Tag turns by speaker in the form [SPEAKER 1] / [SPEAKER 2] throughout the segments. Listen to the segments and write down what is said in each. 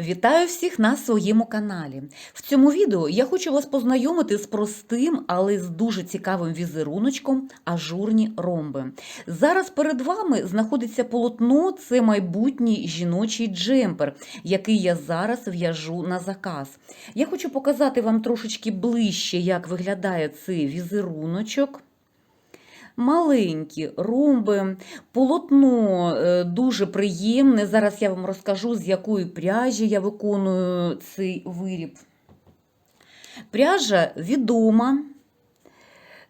[SPEAKER 1] Вітаю всіх на своєму каналі. В цьому відео я хочу вас познайомити з простим, але з дуже цікавим візеруночком ажурні ромби. Зараз перед вами знаходиться полотно, це майбутній жіночий джемпер, який я зараз в'яжу на заказ. Я хочу показати вам трошечки ближче, як виглядає цей візеруночок. Маленькі ромби, полотно е, дуже приємне. Зараз я вам розкажу, з якої пряжі я виконую цей виріб. Пряжа відома.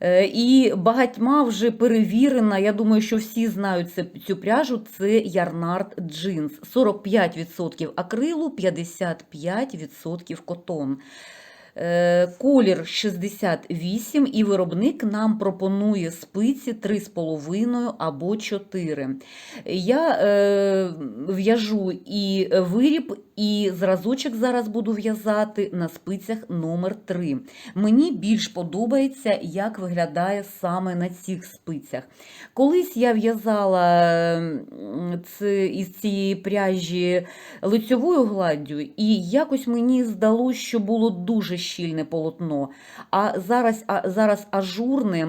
[SPEAKER 1] е, І багатьма вже перевірена. Я думаю, що всі знають цю пряжу. Це Ярнард Джинс. 45% акрилу, 55% котон. Е, Колір 68 і виробник нам пропонує спиці 3,5 або 4. Я е, в'яжу і виріб, і зразочок зараз буду в'язати на спицях номер 3. Мені більш подобається, як виглядає саме на цих спицях. Колись я в'язала із цієї пряжі лицьовою гладдю, і якось мені здалося, що було дуже щільне полотно. А зараз, а, зараз ажурне,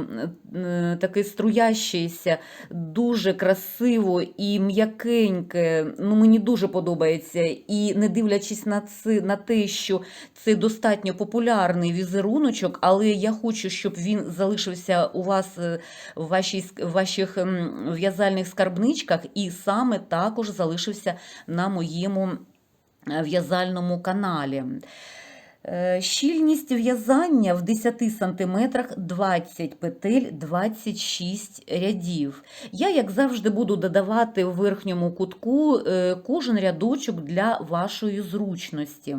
[SPEAKER 1] е, таке струящеся, дуже красиво і м'якеньке. Ну, мені дуже подобається. І не дивлячись на це, на те, що це достатньо популярний візеруночок, але я хочу, щоб він залишився у вас е, в, вашій, в ваших в'язальних скарбничках і саме також залишився на моєму е, в'язальному каналі. Е, Щільність в'язання в 10 см 20 петель 26 рядів. Я, як завжди, буду додавати в верхньому кутку е, кожен рядочок для вашої зручності.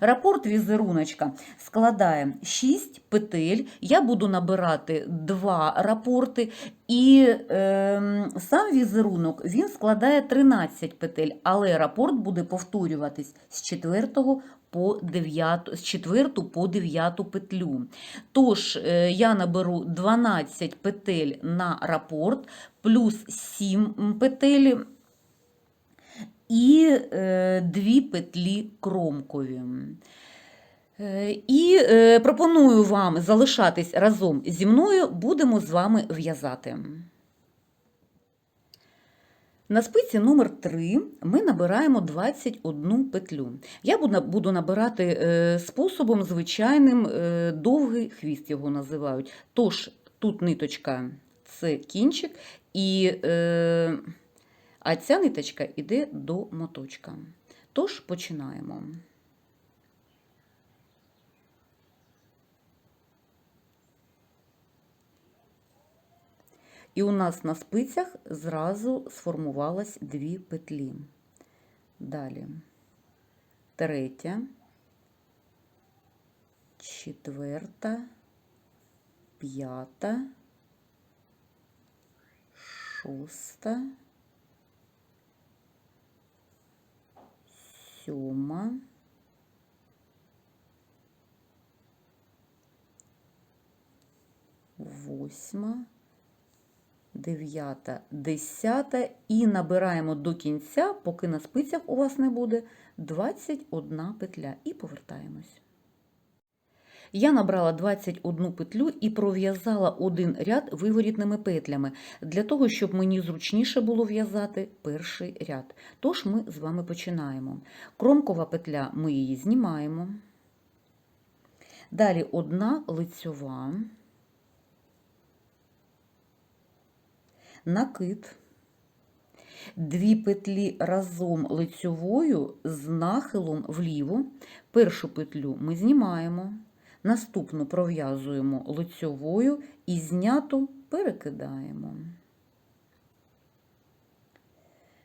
[SPEAKER 1] Рапорт візеруночка складає 6 петель. Я буду набирати 2 рапорти. І е, сам візерунок він складає 13 петель, але рапорт буде повторюватись з 4 по 9, з 4 по 9 петлю. Тож е, я наберу 12 петель на рапорт, плюс 7 петель і е, 2 петлі кромкові. Е, І е, пропоную вам залишатись разом зі мною, будемо з вами в'язати. На спиці номер 3 ми набираємо 21 петлю. Я буду- набирати е, способом звичайним, довгий хвіст його називають. Тож тут ниточка це кінчик, і, а ця ниточка йде до моточка. Тож починаємо. І у нас на спицях зразу сформувалось дві петлі. Далі. Третя, четверта, п'ята, шоста, сьома, восьма, дев'ята, десята і набираємо до кінця, поки на спицях у вас не буде 21 петля і повертаємось. Я набрала 21 петлю і пров'язала один ряд виворітними петлями, для того, щоб мені зручніше було в'язати перший ряд. Тож ми з вами починаємо. Кромкова петля ми її знімаємо. Далі одна лицьова. Накид, дві петлі разом лицьовою з нахилом вліво. Першу петлю ми знімаємо, наступну пров'язуємо лицьовою і зняту перекидаємо.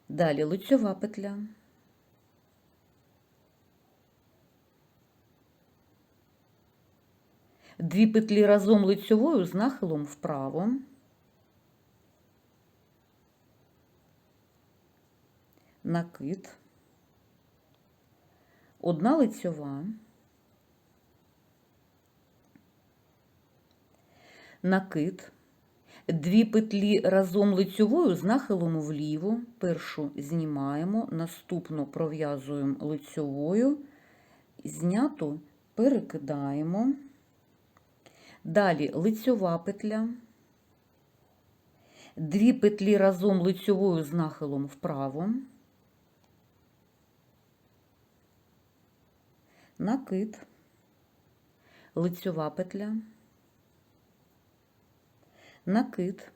[SPEAKER 1] Далі лицьова петля. Дві петлі разом лицьовою з нахилом вправо. Накид, одна лицьова, накид, Дві петлі разом лицьовою з нахилом вліво. Першу знімаємо, наступну пров'язуємо лицьовою, зняту перекидаємо. Далі лицьова петля. Дві петлі разом лицьовою з нахилом вправо. Накид. Лицьова петля. Накид.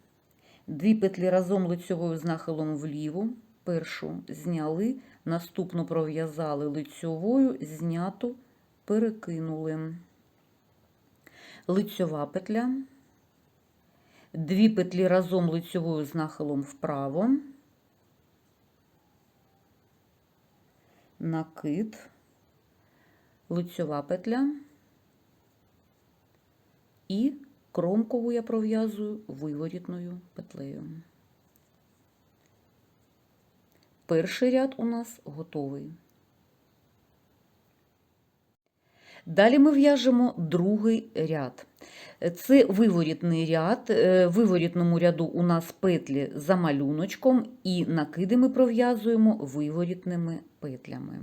[SPEAKER 1] Дві петлі разом лицьовою з нахилом вліво. Першу зняли, наступну пров'язали лицьовою, зняту, перекинули. Лицьова петля. Дві петлі разом лицьовою з нахилом вправо. Накид. Лицьова петля. І кромкову я пров'язую виворітною петлею. Перший ряд у нас готовий. Далі ми в'яжемо другий ряд. Це виворітний ряд. Е, В виворітному ряду у нас петлі за малюночком, і накиди ми пров'язуємо виворітними петлями.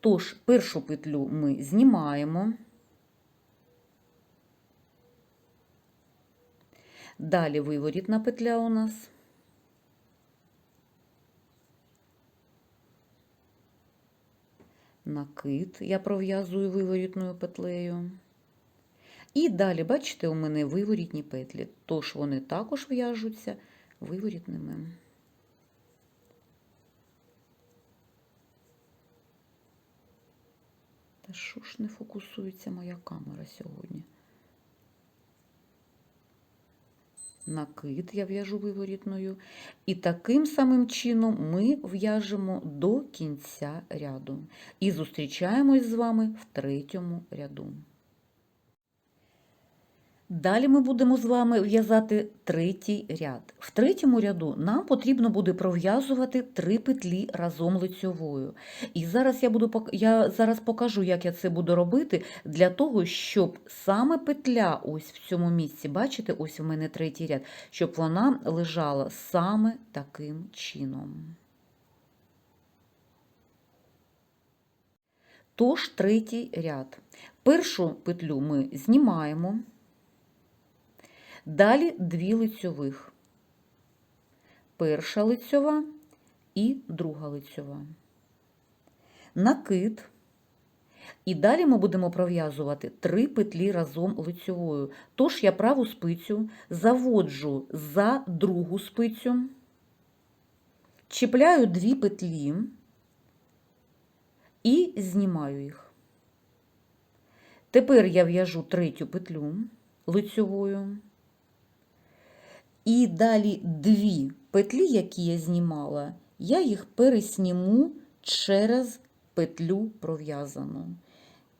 [SPEAKER 1] Тож, першу петлю ми знімаємо. Далі виворітна петля у нас. Накид я пров'язую виворітною петлею. І далі, бачите, у мене виворітні петлі, тож вони також в'яжуться виворітними. Та що ж не фокусується моя камера сьогодні? Накид я в'яжу виворітною. І таким самим чином ми в'яжемо до кінця ряду. І зустрічаємось з вами в третьому ряду. Далі ми будемо з вами в'язати третій ряд. В третьому ряду нам потрібно буде пров'язувати три петлі разом лицьовою. І зараз я, буду, я зараз покажу, як я це буду робити, для того, щоб саме петля ось в цьому місці, бачите, ось у мене третій ряд, щоб вона лежала саме таким чином. Тож третій ряд. Першу петлю ми знімаємо. Далі дві лицьових. Перша лицьова і друга лицьова. Накид. І далі ми будемо пров'язувати три петлі разом лицьовою. Тож я праву спицю заводжу за другу спицю, чіпляю дві петлі і знімаю їх. Тепер я в'яжу третю петлю лицьовою. І далі дві петлі, які я знімала, я їх пересніму через петлю пров'язану.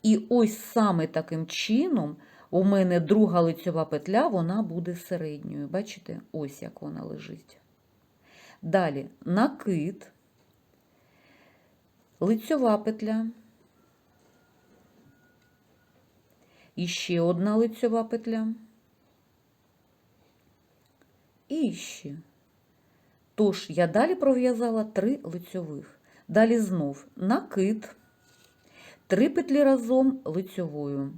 [SPEAKER 1] І ось саме таким чином у мене друга лицьова петля, вона буде середньою. Бачите, ось як вона лежить. Далі накид, лицьова петля. І ще одна лицьова петля. І ще. Тож я далі пров'язала три лицьових. Далі знов накид, три петлі разом лицьовою.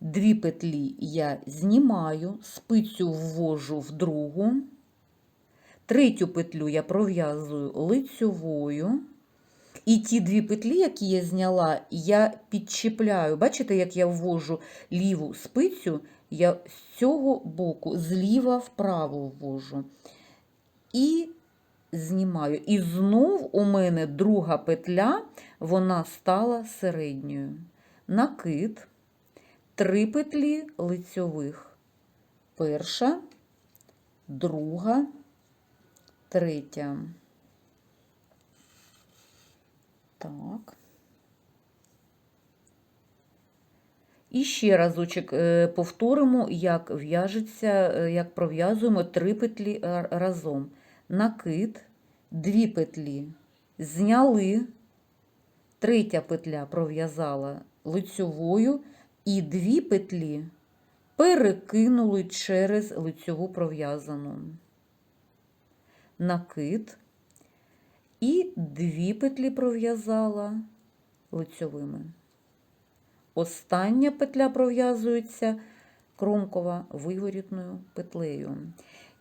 [SPEAKER 1] Дві петлі я знімаю, спицю ввожу в другу, третю петлю я пров'язую лицьовою. І ті дві петлі, які я зняла, я підчіпляю. Бачите, як я ввожу ліву спицю, я з цього боку зліва вправо ввожу. І знімаю. І знов у мене друга петля, вона стала середньою. Накид, три петлі лицьових. Перша, друга, третя. Так. І ще разочок е, повторимо, як в'яжеться, е, як пров'язуємо три петлі е, разом. Накид, дві петлі зняли, третя петля пров'язала лицьовою і дві петлі перекинули через лицьову пров'язану. Накид і дві петлі пров'язала лицьовими. Остання петля пров'язується кромкова виворітною петлею.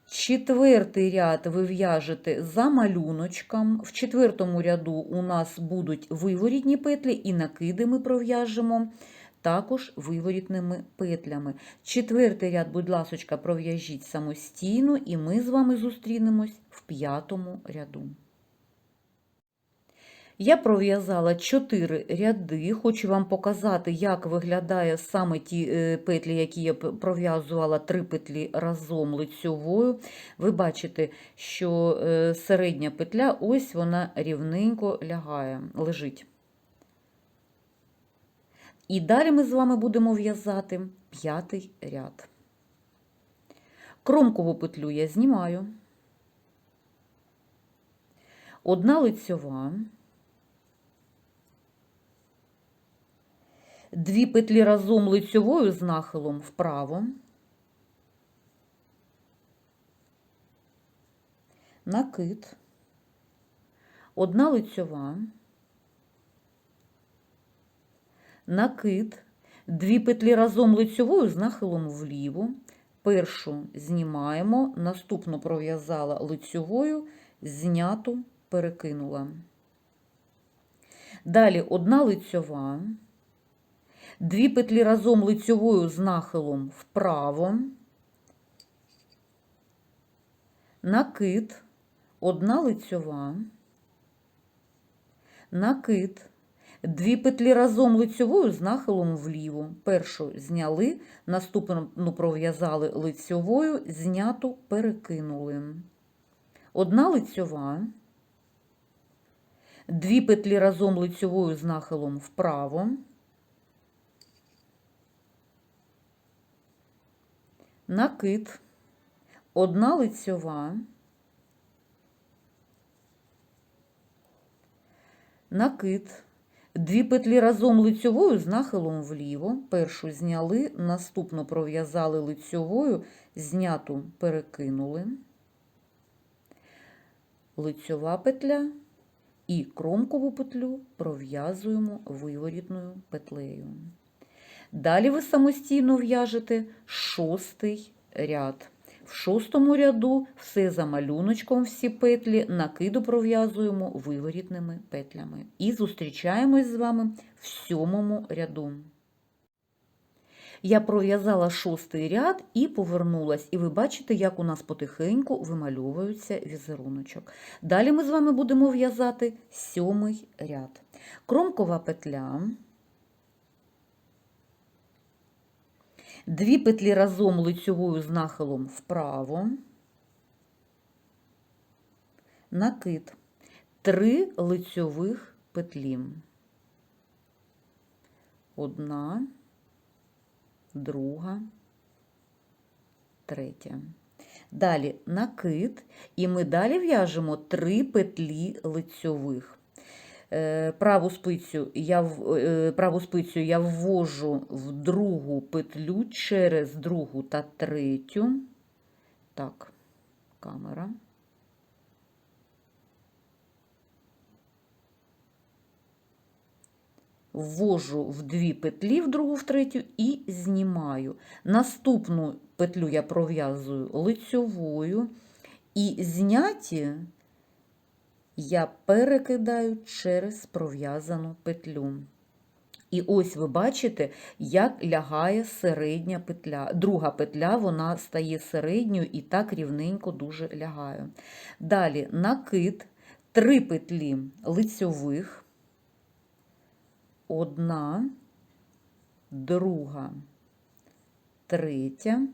[SPEAKER 1] Четвертий ряд ви в'яжете за малюночком. В четвертому ряду у нас будуть виворітні петлі і накиди ми пров'яжемо також виворітними петлями. Четвертий ряд, будь ласочка, пров'яжіть самостійно, і ми з вами зустрінемось в п'ятому ряду. Я пров'язала 4 ряди. Хочу вам показати, як виглядає саме ті е, петлі, які я пров'язувала 3 петлі разом лицьовою. Ви бачите, що е, середня петля, ось вона рівненько лягає, лежить. І далі ми з вами будемо в'язати п'ятий ряд. Кромкову петлю я знімаю. Одна лицьова. Дві петлі разом лицьовою з нахилом вправо. Накид. Одна лицьова. Накид. Дві петлі разом лицьовою з нахилом вліво. Першу знімаємо, наступну пров'язала лицьовою, зняту, перекинула. Далі одна лицьова. Дві петлі разом лицьовою з нахилом вправо, накид, одна лицьова, накид, дві петлі разом лицьовою з нахилом вліво. Першу зняли, наступну пров'язали лицьовою, зняту перекинули. Одна лицьова, дві петлі разом лицьовою з нахилом вправо, накид, одна лицьова, накид, дві петлі разом лицьовою з нахилом вліво, першу зняли, наступну пров'язали лицьовою, зняту перекинули, лицьова петля і кромкову петлю пров'язуємо виворітною петлею. Далі ви самостійно в'яжете шостий ряд. В шостому ряду все за малюночком, всі петлі, накиду пров'язуємо виворітними петлями. І зустрічаємось з вами в сьомому ряду. Я пров'язала шостий ряд і повернулась. І ви бачите, як у нас потихеньку вимальовується візеруночок. Далі ми з вами будемо в'язати сьомий ряд. Кромкова петля. Дві петлі разом лицьовою з нахилом вправо, накид, три лицьових петлі. Одна, друга, третя. Далі накид, і ми далі в'яжемо три петлі лицьових. Е, Праву спицю я е, праву спицю я ввожу в другу петлю через другу та третю. Так, камера. Ввожу в дві петлі, в другу, в третю і знімаю. Наступну петлю я пров'язую лицьовою і зняті я перекидаю через пров'язану петлю. І ось ви бачите, як лягає середня петля. Друга петля вона стає середньою і так рівненько дуже лягає. Далі накид, три петлі лицьових, одна, друга, третя.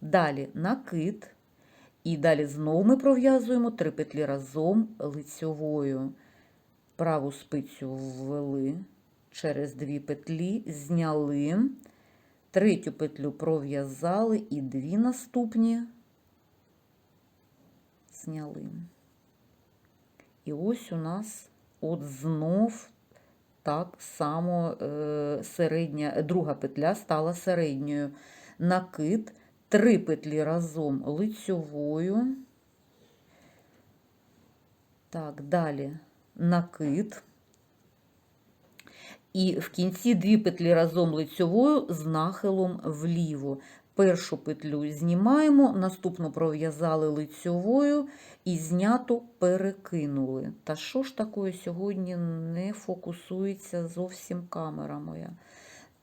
[SPEAKER 1] Далі накид. І далі знову ми пров'язуємо три петлі разом лицьовою. Праву спицю ввели через дві петлі, зняли, третю петлю пров'язали і дві наступні зняли. І ось у нас от знов так само е, середня, друга петля стала середньою. накид, 3 петлі разом лицьовою. Так, далі накид. І в кінці дві петлі разом лицьовою з нахилом вліво. Першу петлю знімаємо, наступну пров'язали лицьовою і знято перекинули. Та що ж такое сьогодні не фокусується зовсім камера моя?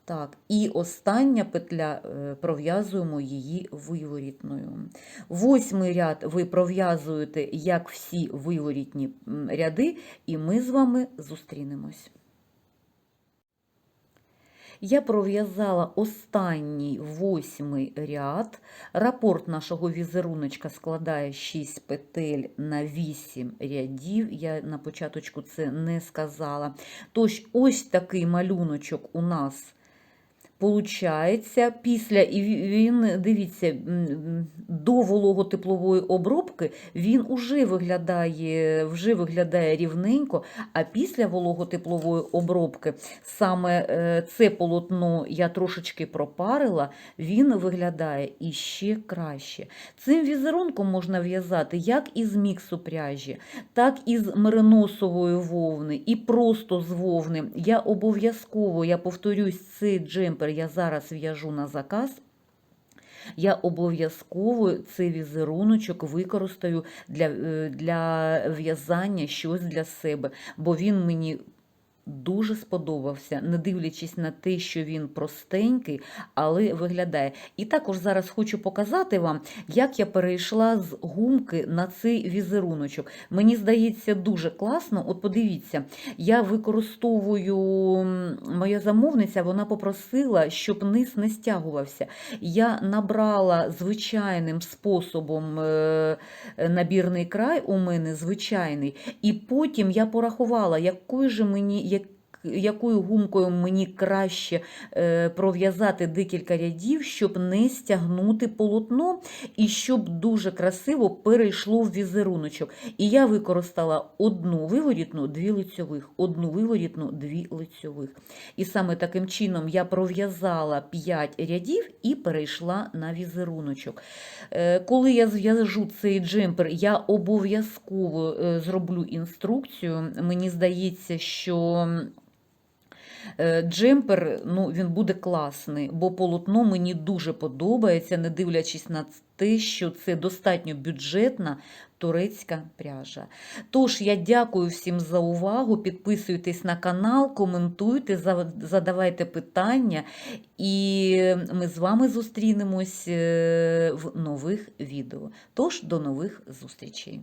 [SPEAKER 1] Так, і остання петля е, пров'язуємо її виворітною. Восьмий ряд ви пров'язуєте, як всі виворітні ряди, і ми з вами зустрінемось. Я пров'язала останній восьмий ряд. Рапорт нашого візеруночка складає 6 петель на 8 рядів. Я на початочку це не сказала. Тож, ось такий малюночок у нас Получається, після і він, дивіться, до вологотеплової обробки він уже виглядає, вже виглядає рівненько, а після вологотеплової обробки саме е, це полотно я трошечки пропарила, він виглядає іще краще. Цим візерунком можна в'язати як із міксу пряжі, так і з мериносової вовни, і просто з вовни. Я обов'язково, я повторюсь, цей джемпер я зараз в'яжу на заказ. Я обов'язково цей візеруночок використаю для, е, для в'язання щось для себе, бо він мені дуже сподобався, не дивлячись на те, що він простенький, але виглядає. І також зараз хочу показати вам, як я перейшла з гумки на цей візеруночок. Мені здається, дуже класно. От подивіться, я використовую, моя замовниця, вона попросила, щоб низ не стягувався. Я набрала звичайним способом е, набірний край у мене звичайний, і потім я порахувала, якою же мені. Як- Якою гумкою мені краще е, пров'язати декілька рядів, щоб не стягнути полотно і щоб дуже красиво перейшло в візеруночок. І я використала одну виворітну, дві лицьових, одну виворітну, дві лицьових. І саме таким чином я пров'язала 5 рядів і перейшла на візеруночок. Е, Коли я зв'яжу цей джемпер, я обов'язково е, зроблю інструкцію. Мені здається, що. Е, Джемпер ну, він буде класний, бо полотно мені дуже подобається, не дивлячись на те, що це достатньо бюджетна турецька пряжа. Тож я дякую всім за увагу. Підписуйтесь на канал, коментуйте, задавайте питання, і ми з вами зустрінемось е, в нових відео. Тож до нових зустрічей!